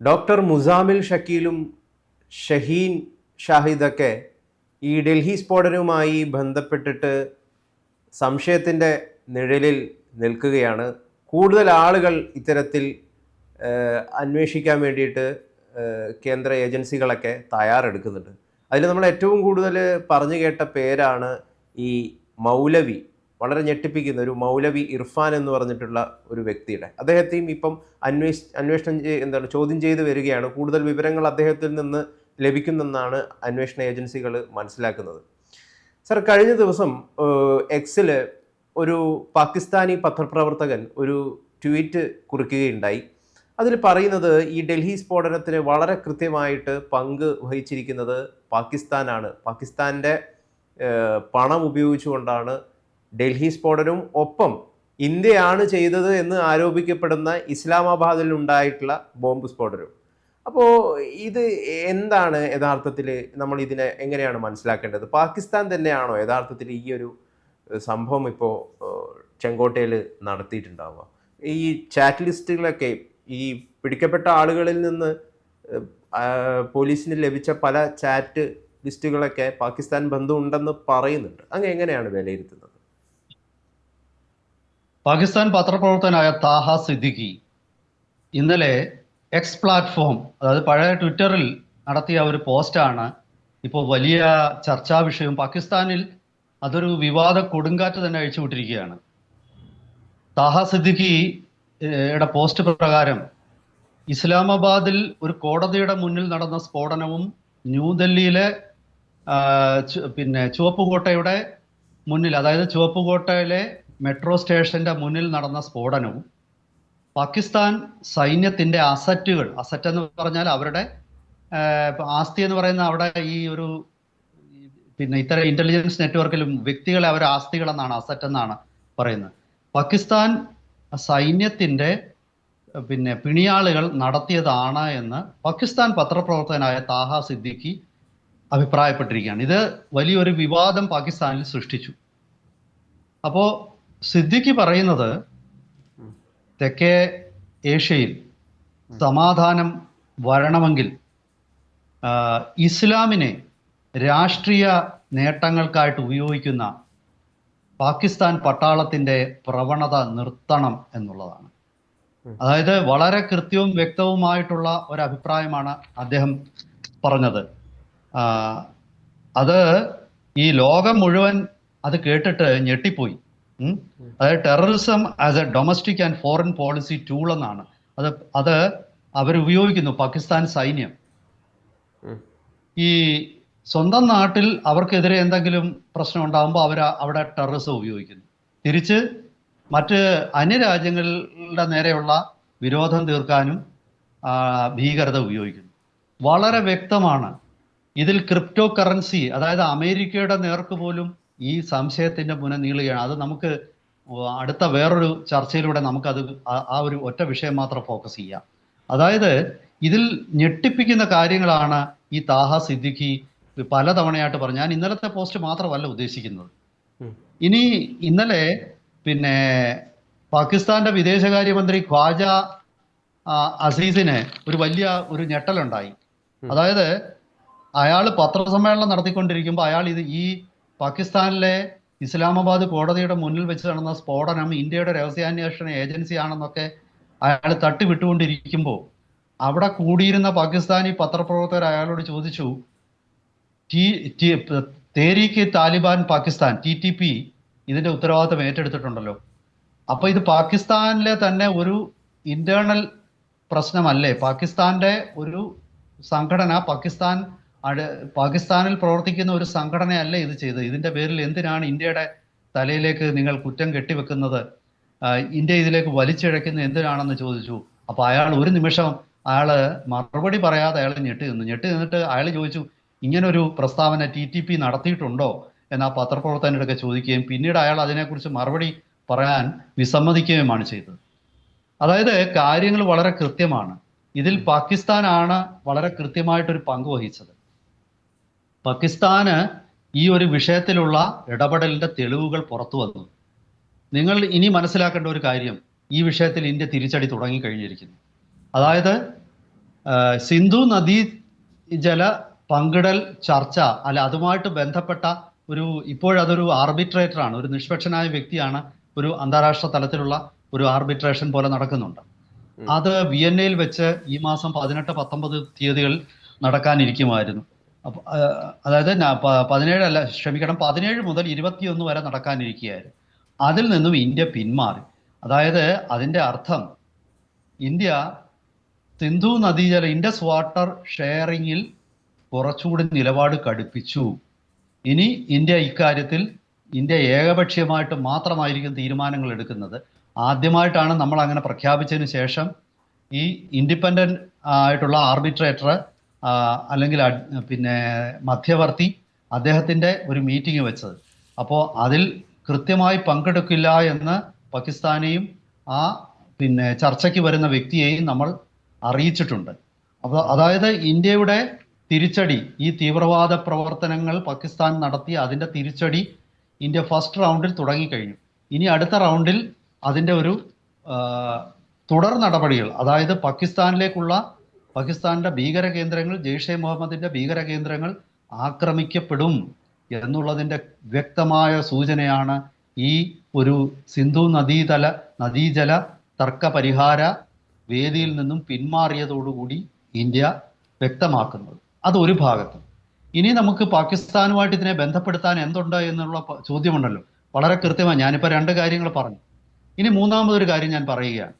Doctor Muzammil ഷക്കീലും Shaheen ഷാഹിദൊക്കെ ഈ ഡൽഹി സ്ഫോടനവുമായി ബന്ധപ്പെട്ടിട്ട് സംശയത്തിന്റെ നിഴലിൽ നിൽക്കുകയാണ്. കൂടുതൽ ആളുകൾ ഇത്തരത്തിൽ അന്വേഷിക്കാൻ വേണ്ടിയിട്ട് കേന്ദ്ര ഏജൻസികളൊക്കെ തയ്യാറെടുക്കുന്നുണ്ട്. അതിൽ നമ്മൾ ഏറ്റവും കൂടുതൽ പറഞ്ഞു കേട്ട പേരാണ് ഈ മൗലവി. വളരെ ഞെട്ടിപ്പിക്കുന്ന ഒരു മൗലവി ഇർഫാൻ എന്ന് പറഞ്ഞിട്ടുള്ള ഒരു വ്യക്തിയുടെ. അദ്ദേഹത്തെയും ഇപ്പം അന്വേഷ അന്വേഷണം എന്താണ് ചോദ്യം ചെയ്ത് വരികയാണ്. കൂടുതൽ വിവരങ്ങൾ അദ്ദേഹത്തിൽ നിന്ന് ലഭിക്കുന്നെന്നാണ് അന്വേഷണ ഏജൻസികൾ മനസ്സിലാക്കുന്നത്. സർ കഴിഞ്ഞ ദിവസം എക്സിൽ ഒരു പാകിസ്ഥാനി പത്രപ്രവർത്തകൻ ഒരു ട്വീറ്റ് കുറിക്കുകയുണ്ടായി. അതിൽ പറയുന്നത് ഈ ഡൽഹി സ്ഫോടനത്തിന് വളരെ കൃത്യമായിട്ട് പങ്ക് വഹിച്ചിരിക്കുന്നത് പാകിസ്ഥാനാണ്. പാകിസ്ഥാന്റെ പണം ഉപയോഗിച്ചുകൊണ്ടാണ് ഡൽഹി സ്ഫോടനവും ഒപ്പം ഇന്ത്യയാണ് ചെയ്തത് എന്ന് ആരോപിക്കപ്പെടുന്ന ഇസ്ലാമാബാദിൽ ഉണ്ടായിട്ടുള്ള ബോംബ് സ്ഫോടനവും അപ്പോൾ ഇത് എന്താണ് യഥാർത്ഥത്തിൽ നമ്മൾ ഇതിനെ എങ്ങനെയാണ് മനസ്സിലാക്കേണ്ടത്? പാകിസ്ഥാൻ തന്നെയാണോ യഥാർത്ഥത്തിൽ ഈ ഒരു സംഭവം ഇപ്പോൾ ചെങ്കോട്ടയിൽ നടത്തിയിട്ടുണ്ടാവുക? ഈ ചാറ്റ് ലിസ്റ്റുകളൊക്കെ ഈ പിടിക്കപ്പെട്ട ആളുകളിൽ നിന്ന് പോലീസിന് ലഭിച്ച പല ചാറ്റ് ലിസ്റ്റുകളൊക്കെ പാകിസ്ഥാൻ ബന്ധമുണ്ടെന്ന് പറയുന്നുണ്ട്. അങ്ങ് എങ്ങനെയാണ് വിലയിരുത്തുന്നത്? പാകിസ്ഥാൻ പത്രപ്രവർത്തകനായ താഹ സിദ്ദിഖി ഇന്നലെ എക്സ് പ്ലാറ്റ്ഫോം അതായത് പഴയ ട്വിറ്ററിൽ നടത്തിയ ഒരു പോസ്റ്റാണ്. ഇപ്പോൾ വലിയ ചർച്ചാ വിഷയം. പാകിസ്ഥാനിൽ അതൊരു വിവാദ കൊടുങ്കാറ്റ് തന്നെ അഴിച്ചുവിട്ടിരിക്കുകയാണ് താഹ സിദ്ദിഖി ഏഹ്, യുടെ പോസ്റ്റ് പ്രകാരം ഇസ്ലാമാബാദിൽ ഒരു കോടതിയുടെ മുന്നിൽ നടന്ന സ്ഫോടനവും ന്യൂഡൽഹിയിലെ പിന്നെ ചുവപ്പുകോട്ടയുടെ മുന്നിൽ അതായത് ചുവപ്പുകോട്ടയിലെ മെട്രോ സ്റ്റേഷന്റെ മുന്നിൽ നടന്ന സ്ഫോടനവും പാകിസ്ഥാൻ സൈന്യത്തിന്റെ അസറ്റുകൾ അസറ്റ് എന്ന് പറഞ്ഞാൽ അവരുടെ ആസ്തി എന്ന് പറയുന്ന അവിടെ ഈ ഒരു പിന്നെ ഇത്തരം ഇന്റലിജൻസ് നെറ്റ്വർക്കിലും വ്യക്തികളെ അവരുടെ ആസ്തികൾ എന്നാണ് അസറ്റ് എന്നാണ് പറയുന്നത്. പാകിസ്ഥാൻ സൈന്യത്തിന്റെ പിന്നെ പിണിയാളുകൾ നടത്തിയതാണ് എന്ന് പാകിസ്ഥാൻ പത്രപ്രവർത്തകനായ താഹ സിദ്ദിഖി അഭിപ്രായപ്പെട്ടിരിക്കുകയാണ്. ഇത് വലിയൊരു വിവാദം പാകിസ്ഥാനിൽ സൃഷ്ടിച്ചു. അപ്പോ സിദ്ദിഖി പറയുന്നത് തെക്കേ ഏഷ്യയിൽ സമാധാനം വരണമെങ്കിൽ ഇസ്ലാമിനെ രാഷ്ട്രീയ നേട്ടങ്ങൾക്കായിട്ട് ഉപയോഗിക്കുന്ന പാകിസ്ഥാൻ പട്ടാളത്തിന്റെ പ്രവണത നിർത്തണം എന്നുള്ളതാണ്. അതായത് വളരെ കൃത്യവും വ്യക്തവുമായിട്ടുള്ള ഒരു അഭിപ്രായമാണ് അദ്ദേഹം പറഞ്ഞത്. അത് ഈ ലോകം മുഴുവൻ അത് കേട്ടിട്ട് ഞെട്ടിപ്പോയി. അതായത് terrorism as a domestic and foreign policy tool എന്നാണ്. അത് അത് അവരുപയോഗിക്കുന്നു പാകിസ്ഥാൻ സൈന്യം. ഈ സ്വന്തം നാട്ടിൽ അവർക്കെതിരെ എന്തെങ്കിലും പ്രശ്നം ഉണ്ടാകുമ്പോൾ അവർ അവിടെ ടെററിസം ഉപയോഗിക്കുന്നു. തിരിച്ച് മറ്റ് അന്യരാജ്യങ്ങളുടെ നേരെയുള്ള വിരോധം തീർക്കാനും ഭീകരത ഉപയോഗിക്കുന്നു. വളരെ വ്യക്തമാണ്. ഇതിൽ ക്രിപ്റ്റോ കറൻസി അതായത് അമേരിക്കയുടെ നേർക്ക് പോലും ഈ സംശയത്തിന്റെ മുന നീളുകയാണ്. അത് നമുക്ക് അടുത്ത വേറൊരു ചർച്ചയിലൂടെ നമുക്കത് ആ- ആ ഒരു ഒറ്റ വിഷയം മാത്രം ഫോക്കസ് ചെയ്യാം. അതായത് ഇതിൽ ഞെട്ടിപ്പിക്കുന്ന കാര്യങ്ങളാണ് ഈ താഹ സിദ്ദിഖി പലതവണയായിട്ട് പറഞ്ഞു ഞാൻ ഇന്നലത്തെ പോസ്റ്റ് മാത്രമല്ല ഉദ്ദേശിക്കുന്നത്. ഇനി ഇന്നലെ പിന്നെ പാകിസ്ഥാന്റെ വിദേശകാര്യമന്ത്രി ഖ്വാജ അസീസിന് ഒരു വലിയ ഒരു ഞെട്ടലുണ്ടായി. അതായത് അയാൾ പത്രസമ്മേളനം നടത്തിക്കൊണ്ടിരിക്കുമ്പോൾ അയാൾ ഇത് ഈ പാകിസ്ഥാനിലെ ഇസ്ലാമാബാദ് കോടതിയുടെ മുന്നിൽ വെച്ച് നടന്ന സ്ഫോടനം ഇന്ത്യയുടെ രഹസ്യാന്വേഷണ ഏജൻസിയാണെന്നൊക്കെ അയാൾ തട്ടിവിട്ടുകൊണ്ടിരിക്കുമ്പോൾ അവിടെ കൂടിയിരുന്ന പാകിസ്ഥാനി പത്രപ്രവർത്തകർ അയാളോട് ചോദിച്ചു T Tehreek Taliban Pakistan T T P ഇതിന്റെ ഉത്തരവാദിത്തം ഏറ്റെടുത്തിട്ടുണ്ടല്ലോ. അപ്പൊ ഇത് പാകിസ്ഥാനിലെ തന്നെ ഒരു ഇന്റേണൽ പ്രശ്നമല്ലേ? പാകിസ്ഥാന്റെ ഒരു സംഘടന പാകിസ്ഥാൻ പാകിസ്ഥാനിൽ പ്രവർത്തിക്കുന്ന ഒരു സംഘടനയല്ല ഇത് ചെയ്തത്. ഇതിന്റെ പേരിൽ എന്തിനാണ് ഇന്ത്യയുടെ തലയിലേക്ക് നിങ്ങൾ കുറ്റം കെട്ടിവെക്കുന്നത്? ഇന്ത്യ ഇതിലേക്ക് വലിച്ചിഴക്കുന്നത് എന്തിനാണെന്ന് ചോദിച്ചു. അപ്പൊ അയാൾ ഒരു നിമിഷം അയാൾ മറുപടി പറയാതെ അയാൾ ഞെട്ടി നിന്നു. ഞെട്ടി നിന്നിട്ട് അയാൾ ചോദിച്ചു ഇങ്ങനൊരു പ്രസ്താവന ടി ടി പി നടത്തിയിട്ടുണ്ടോ? എന്ന് ആ പത്രപ്രവർത്തകനോടൊക്കെ ചോദിക്കുകയും പിന്നീട് അയാൾ അതിനെക്കുറിച്ച് മറുപടി പറയാൻ വിസമ്മതിക്കുകയുമാണ് ചെയ്തത്. അതായത് കാര്യങ്ങൾ വളരെ കൃത്യമാണ്. ഇതിൽ പാകിസ്ഥാനാണ് വളരെ കൃത്യമായിട്ടൊരു പങ്ക് വഹിച്ചത്. പാകിസ്ഥാന് ഈ ഒരു വിഷയത്തിലുള്ള ഇടപെടലിന്റെ തെളിവുകൾ പുറത്തു വന്നു. നിങ്ങൾ ഇനി മനസ്സിലാക്കേണ്ട ഒരു കാര്യം ഈ വിഷയത്തിൽ ഇന്ത്യ തിരിച്ചടി തുടങ്ങി കഴിഞ്ഞിരിക്കുന്നു. അതായത് സിന്ധു നദി ജല പങ്കിടൽ ചർച്ച അല്ല അതുമായിട്ട് ബന്ധപ്പെട്ട ഒരു ഇപ്പോഴതൊരു ആർബിട്രേറ്റർ ആണ് ഒരു നിഷ്പക്ഷനായ വ്യക്തിയാണ് ഒരു അന്താരാഷ്ട്ര തലത്തിലുള്ള ഒരു ആർബിട്രേഷൻ പോലെ നടക്കുന്നുണ്ട്. അത് വിയന്നയിൽ വെച്ച് ഈ മാസം പതിനെട്ട് പത്തൊമ്പത് തീയതികൾ നടക്കാനിരിക്കുമായിരുന്നു. അതായത് ന- പ- പതിനേഴ് അല്ല ക്ഷമിക്കണം പതിനേഴ് മുതൽ ഇരുപത്തിയൊന്ന് വരെ നടക്കാനിരിക്കുകയായിരുന്നു. അതിൽ നിന്നും ഇന്ത്യ പിന്മാറി. അതായത് അതിന്റെ അർത്ഥം ഇന്ത്യ സിന്ധു നദീജല ഇൻഡസ് വാട്ടർ ഷെയറിങ്ങിൽ കുറച്ചുകൂടി നിലപാട് കടുപ്പിച്ചു. ഇനി ഇന്ത്യ ഇക്കാര്യത്തിൽ ഇന്ത്യ ഏകപക്ഷീയമായിട്ട് മാത്രമായിരിക്കും തീരുമാനങ്ങൾ എടുക്കുന്നത്. ആദ്യമായിട്ടാണ് നമ്മൾ അങ്ങനെ പ്രഖ്യാപിച്ചതിന് ശേഷം ഈ ഇൻഡിപെൻഡന്റ് ആയിട്ടുള്ള ആർബിട്രേറ്റർ അല്ലെങ്കിൽ പിന്നെ മധ്യവർത്തി അദ്ദേഹത്തിന്റെ ഒരു മീറ്റിംഗ് വെച്ചത്. അപ്പോൾ അതിൽ കൃത്യമായി പങ്കെടുക്കില്ല എന്ന് പാകിസ്ഥാനെയും ആ പിന്നെ ചർച്ചയ്ക്ക് വരുന്ന വ്യക്തിയെയും നമ്മൾ അറിയിച്ചിട്ടുണ്ട്. അപ്പോൾ അതായത് ഇന്ത്യയുടെ തിരിച്ചടി ഈ തീവ്രവാദ പ്രവർത്തനങ്ങൾ പാകിസ്ഥാൻ നടത്തി അതിന്റെ തിരിച്ചടി ഇന്ത്യ ഫസ്റ്റ് റൗണ്ടിൽ തുടങ്ങിക്കഴിഞ്ഞു. ഇനി അടുത്ത റൗണ്ടിൽ അതിന്റെ ഒരു തുടർ നടപടികൾ അതായത് പാകിസ്ഥാനിലേക്കുള്ള പാകിസ്ഥാന്റെ ഭീകര കേന്ദ്രങ്ങൾ ജെയ്ഷെ മുഹമ്മദിന്റെ ഭീകര കേന്ദ്രങ്ങൾ ആക്രമിക്കപ്പെടും എന്നുള്ളതിന്റെ വ്യക്തമായ സൂചനയാണ് ഈ ഒരു സിന്ധു നദീതല നദീജല തർക്ക പരിഹാര വേദിയിൽ നിന്നും പിന്മാറിയതോടുകൂടി ഇന്ത്യ വ്യക്തമാക്കുന്നത്. അത് ഒരു ഭാഗത്ത്. ഇനി നമുക്ക് പാകിസ്ഥാനുമായിട്ട് ഇതിനെ ബന്ധപ്പെടുത്താൻ എന്തുണ്ട് എന്നുള്ള ചോദ്യമുണ്ടല്ലോ. വളരെ കൃത്യമായി ഞാനിപ്പോൾ രണ്ട് കാര്യങ്ങൾ പറഞ്ഞു. ഇനി മൂന്നാമതൊരു കാര്യം ഞാൻ പറയുകയാണ്.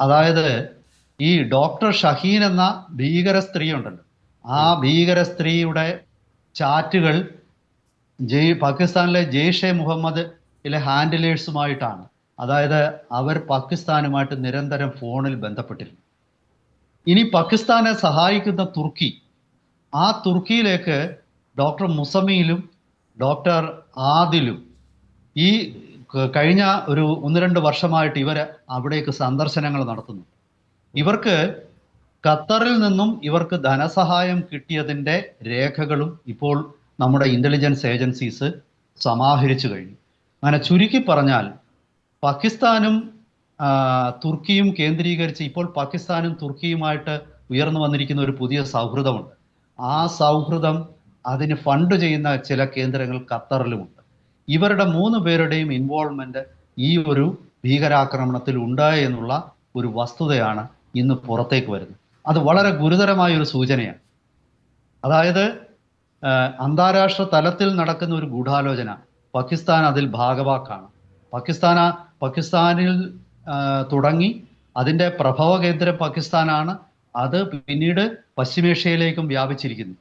അതായത് ഈ ഡോക്ടർ ഷഹീൻ എന്ന ഭീകര സ്ത്രീ ഉണ്ടല്ലോ. ആ ഭീകര സ്ത്രീയുടെ ചാറ്റുകൾ ജയ് പാകിസ്ഥാനിലെ ജെയ്ഷെ മുഹമ്മദിലെ ഹാൻഡിലേഴ്സുമായിട്ടാണ്. അതായത് അവർ പാകിസ്ഥാനുമായിട്ട് നിരന്തരം ഫോണിൽ ബന്ധപ്പെട്ടിരുന്നു. ഇനി പാകിസ്ഥാനെ സഹായിക്കുന്ന തുർക്കി. ആ തുർക്കിയിലേക്ക് ഡോക്ടർ മുസമിയിലും ഡോക്ടർ ആദിലും ഈ കഴിഞ്ഞ ഒരു ഒന്ന് രണ്ട് വർഷമായിട്ട് ഇവർ അവിടേക്ക് സന്ദർശനങ്ങൾ നടത്തുന്നു. ഇവർക്ക് ഖത്തറിൽ നിന്നും ഇവർക്ക് ധനസഹായം കിട്ടിയതിന്റെ രേഖകളും ഇപ്പോൾ നമ്മുടെ ഇന്റലിജൻസ് ഏജൻസീസ് സമാഹരിച്ചു കഴിഞ്ഞു. അങ്ങനെ ചുരുക്കി പറഞ്ഞാൽ പാകിസ്ഥാനും തുർക്കിയും കേന്ദ്രീകരിച്ച് ഇപ്പോൾ പാകിസ്ഥാനും തുർക്കിയുമായിട്ട് ഉയർന്നു വന്നിരിക്കുന്ന ഒരു പുതിയ സൗഹൃദമുണ്ട്. ആ സൗഹൃദം അതിന് ഫണ്ട് ചെയ്യുന്ന ചില കേന്ദ്രങ്ങൾ ഖത്തറിലുമുണ്ട്. ഇവരുടെ മൂന്ന് പേരുടെയും ഇൻവോൾവ്മെന്റ് ഈ ഒരു ഭീകരാക്രമണത്തിൽ ഉണ്ടായി എന്നുള്ള ഒരു വസ്തുതയാണ് ഇന്ന് പുറത്തേക്ക് വരുന്നു. അത് വളരെ ഗുരുതരമായ ഒരു സൂചനയാണ്. അതായത് അന്താരാഷ്ട്ര തലത്തിൽ നടക്കുന്ന ഒരു ഗൂഢാലോചന പാകിസ്ഥാൻ അതിൽ ഭാഗവാക്കാണ്. പാകിസ്ഥാന പാകിസ്ഥാനിൽ തുടങ്ങി അതിന്റെ പ്രഭവ കേന്ദ്രം പാകിസ്ഥാനാണ്. അത് പിന്നീട് പശ്ചിമേഷ്യയിലേക്കും വ്യാപിച്ചിരിക്കുന്നു.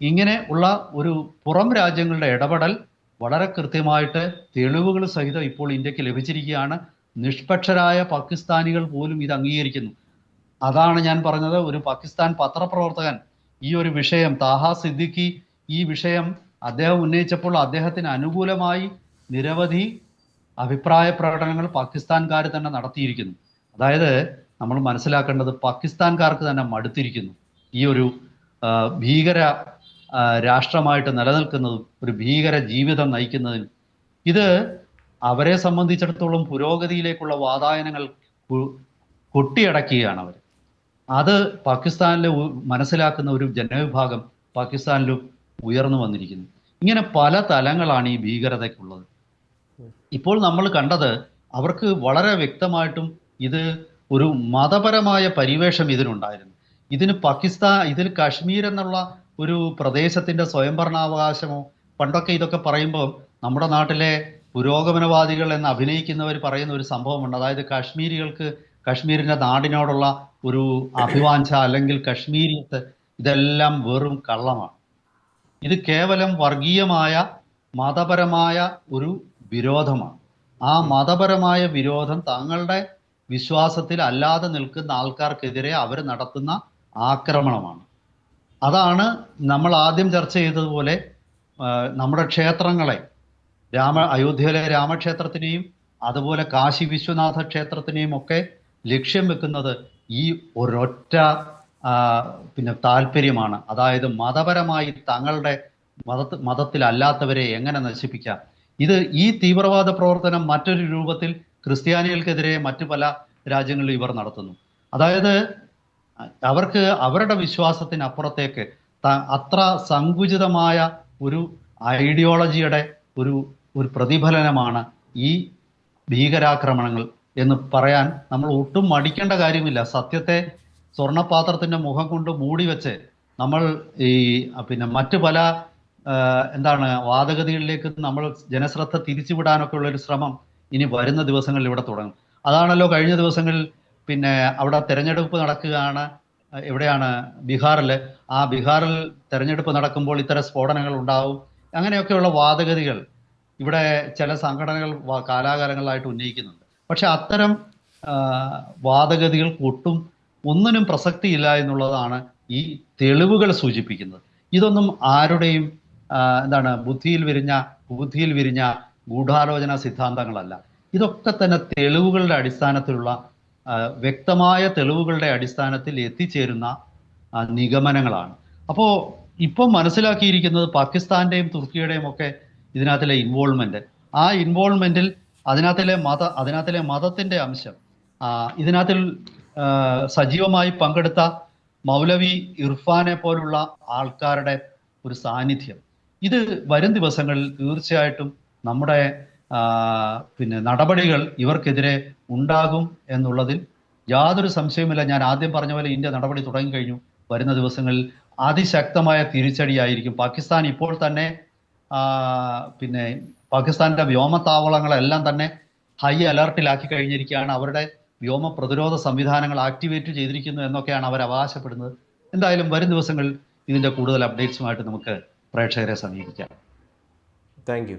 ഇങ്ങനെ ഉള്ള ഒരു പുറം രാജ്യങ്ങളുടെ ഇടപെടൽ വളരെ കൃത്യമായിട്ട് തെളിവുകൾ സഹിതം ഇപ്പോൾ ഇന്ത്യയ്ക്ക് ലഭിച്ചിരിക്കുകയാണ്. നിഷ്പക്ഷരായ പാകിസ്ഥാനികൾ പോലും ഇത് അംഗീകരിക്കുന്നു. അതാണ് ഞാൻ പറഞ്ഞത്. ഒരു പാകിസ്ഥാൻ പത്രപ്രവർത്തകൻ ഈ ഒരു വിഷയം താഹ സിദ്ദിഖി ഈ വിഷയം അദ്ദേഹം ഉന്നയിച്ചപ്പോൾ അദ്ദേഹത്തിന് അനുകൂലമായി നിരവധി അഭിപ്രായ പ്രകടനങ്ങൾ പാകിസ്ഥാൻകാർ തന്നെ നടത്തിയിരിക്കുന്നു. അതായത് നമ്മൾ മനസ്സിലാക്കേണ്ടത് പാകിസ്ഥാൻകാർക്ക് തന്നെ മടുത്തിരിക്കുന്നു. ഈ ഒരു ഭീകര രാഷ്ട്രമായിട്ട് നിലനിൽക്കുന്നതും ഒരു ഭീകര ജീവിതം നയിക്കുന്നതിനും ഇത് അവരെ സംബന്ധിച്ചിടത്തോളം പുരോഗതിയിലേക്കുള്ള വാതായനങ്ങൾ കൊട്ടിയടക്കുകയാണ് അവർ അത് പാകിസ്ഥാനിൽ മനസ്സിലാക്കുന്ന ഒരു ജനവിഭാഗം പാകിസ്ഥാനിലും ഉയർന്നു വന്നിരിക്കുന്നു. ഇങ്ങനെ പല തലങ്ങളാണ് ഈ ഭീകരതയ്ക്കുള്ളത്. ഇപ്പോൾ നമ്മൾ കണ്ടത് അവർക്ക് വളരെ വ്യക്തമായിട്ടും ഇത് ഒരു മതപരമായ പരിവേഷം ഇതിനുണ്ടായിരുന്നു. ഇതിന് പാകിസ്ഥാൻ ഇതിൽ കാശ്മീർ എന്നുള്ള ഒരു പ്രദേശത്തിന്റെ സ്വയംഭരണാവകാശമോ പണ്ടൊക്കെ ഇതൊക്കെ പറയുമ്പോൾ നമ്മുടെ നാട്ടിലെ പുരോഗമനവാദികൾ എന്ന് അഭിനയിക്കുന്നവർ പറയുന്ന ഒരു സംഭവമുണ്ട്. അതായത് കാശ്മീരികൾക്ക് കാശ്മീരിന്റെ നാടിനോടുള്ള ഒരു അഭിവാഞ്ച അല്ലെങ്കിൽ കശ്മീരിയത്ത് ഇതെല്ലാം വെറും കള്ളമാണ്. ഇത് കേവലം വർഗീയമായ മതപരമായ ഒരു വിരോധമാണ്. ആ മതപരമായ വിരോധം തങ്ങളുടെ വിശ്വാസത്തിൽ അല്ലാതെ നിൽക്കുന്ന ആൾക്കാർക്കെതിരെ അവർ നടത്തുന്ന ആക്രമണമാണ്. അതാണ് നമ്മൾ ആദ്യം ചർച്ച ചെയ്തതുപോലെ നമ്മുടെ ക്ഷേത്രങ്ങളെ രാമ അയോധ്യയിലെ രാമക്ഷേത്രത്തിനെയും അതുപോലെ കാശി വിശ്വനാഥ ക്ഷേത്രത്തിനെയും ഒക്കെ ലക്ഷ്യം വെക്കുന്നത് ഈ ഒരൊറ്റ പിന്നെ താല്പര്യമാണ്. അതായത് മതപരമായി തങ്ങളുടെ മതത്ത് മതത്തിലല്ലാത്തവരെ എങ്ങനെ നശിപ്പിക്കാം? ഇത് ഈ തീവ്രവാദ പ്രവർത്തനം മറ്റൊരു രൂപത്തിൽ ക്രിസ്ത്യാനികൾക്കെതിരെ മറ്റു പല രാജ്യങ്ങളിലും ഇവർ നടത്തുന്നു. അതായത് അവർക്ക് അവരുടെ വിശ്വാസത്തിനപ്പുറത്തേക്ക് അത്ര സങ്കുചിതമായ ഒരു ഐഡിയോളജിയുടെ ഒരു ഒരു പ്രതിഫലനമാണ് ഈ ഭീകരാക്രമണങ്ങൾ എന്ന് പറയാൻ നമ്മൾ ഒട്ടും മടിക്കേണ്ട കാര്യമില്ല. സത്യത്തെ സ്വർണപാത്രത്തിന്റെ മുഖം കൊണ്ട് മൂടി വെച്ച് നമ്മൾ ഈ പിന്നെ മറ്റു പല എന്താണ് വാദഗതികളിലേക്ക് നമ്മൾ ജനശ്രദ്ധ തിരിച്ചുവിടാനൊക്കെ ഉള്ള ഒരു ശ്രമം ഇനി വരുന്ന ദിവസങ്ങളിൽ ഇവിടെ തുടങ്ങും. അതാണല്ലോ കഴിഞ്ഞ ദിവസങ്ങളിൽ പിന്നെ അവിടെ തെരഞ്ഞെടുപ്പ് നടക്കുകയാണ് എവിടെയാണ് ബീഹാറിൽ ആ ബീഹാറിൽ തെരഞ്ഞെടുപ്പ് നടക്കുമ്പോൾ ഇത്തരം സ്ഫോടനങ്ങൾ ഉണ്ടാവും. അങ്ങനെയൊക്കെയുള്ള വാദഗതികൾ ഇവിടെ ചില സംഘടനകൾ കാലാകാലങ്ങളിലായിട്ട് ഉന്നയിക്കുന്നു പക്ഷെ അത്തരം വാദഗതികൾ ഒട്ടും ഒന്നിനും പ്രസക്തിയില്ല എന്നുള്ളതാണ് ഈ തെളിവുകൾ സൂചിപ്പിക്കുന്നത്. ഇതൊന്നും ആരുടെയും എന്താണ് ബുദ്ധിയിൽ വിരിഞ്ഞ ബുദ്ധിയിൽ വിരിഞ്ഞ ഗൂഢാലോചന സിദ്ധാന്തങ്ങളല്ല. ഇതൊക്കെ തന്നെ തെളിവുകളുടെ അടിസ്ഥാനത്തിലുള്ള വ്യക്തമായ തെളിവുകളുടെ അടിസ്ഥാനത്തിൽ എത്തിച്ചേരുന്ന നിഗമനങ്ങളാണ്. അപ്പോൾ ഇപ്പം മനസ്സിലാക്കിയിരിക്കുന്നത് പാകിസ്ഥാന്റെയും തുർക്കിയുടെയും ഒക്കെ ഇതിനകത്തിലെ ഇൻവോൾവ്മെന്റ് ആ ഇൻവോൾവ്മെന്റിൽ അതിനകത്തിലെ മത അതിനകത്തിലെ മതത്തിന്റെ അംശം. ഇതിനകത്തിൽ സജീവമായി പങ്കെടുത്ത മൗലവി ഇർഫാനെ പോലുള്ള ആൾക്കാരുടെ ഒരു സാന്നിധ്യം. ഇത് വരും ദിവസങ്ങളിൽ തീർച്ചയായിട്ടും നമ്മുടെ പിന്നെ നടപടികൾ ഇവർക്കെതിരെ ഉണ്ടാകും എന്നുള്ളതിൽ യാതൊരു സംശയവുമില്ല. ഞാൻ ആദ്യം പറഞ്ഞ പോലെ ഇന്ത്യ നടപടി തുടങ്ങിക്കഴിഞ്ഞു. വരുന്ന ദിവസങ്ങളിൽ അതിശക്തമായ തിരിച്ചടിയായിരിക്കും. പാകിസ്ഥാൻ ഇപ്പോൾ തന്നെ പിന്നെ പാകിസ്ഥാന്റെ വ്യോമത്താവളങ്ങളെല്ലാം തന്നെ ഹൈ അലർട്ടിലാക്കി കഴിഞ്ഞിരിക്കുകയാണ്. അവരുടെ വ്യോമ പ്രതിരോധ സംവിധാനങ്ങൾ ആക്ടിവേറ്റ് ചെയ്തിരിക്കുന്നു എന്നൊക്കെയാണ് അവർ അവകാശപ്പെടുന്നത്. എന്തായാലും വരും ദിവസങ്ങളിൽ ഇതിന്റെ കൂടുതൽ അപ്ഡേറ്റ്സുമായിട്ട് നമുക്ക് പ്രേക്ഷകരെ സമീപിക്കാം. താങ്ക്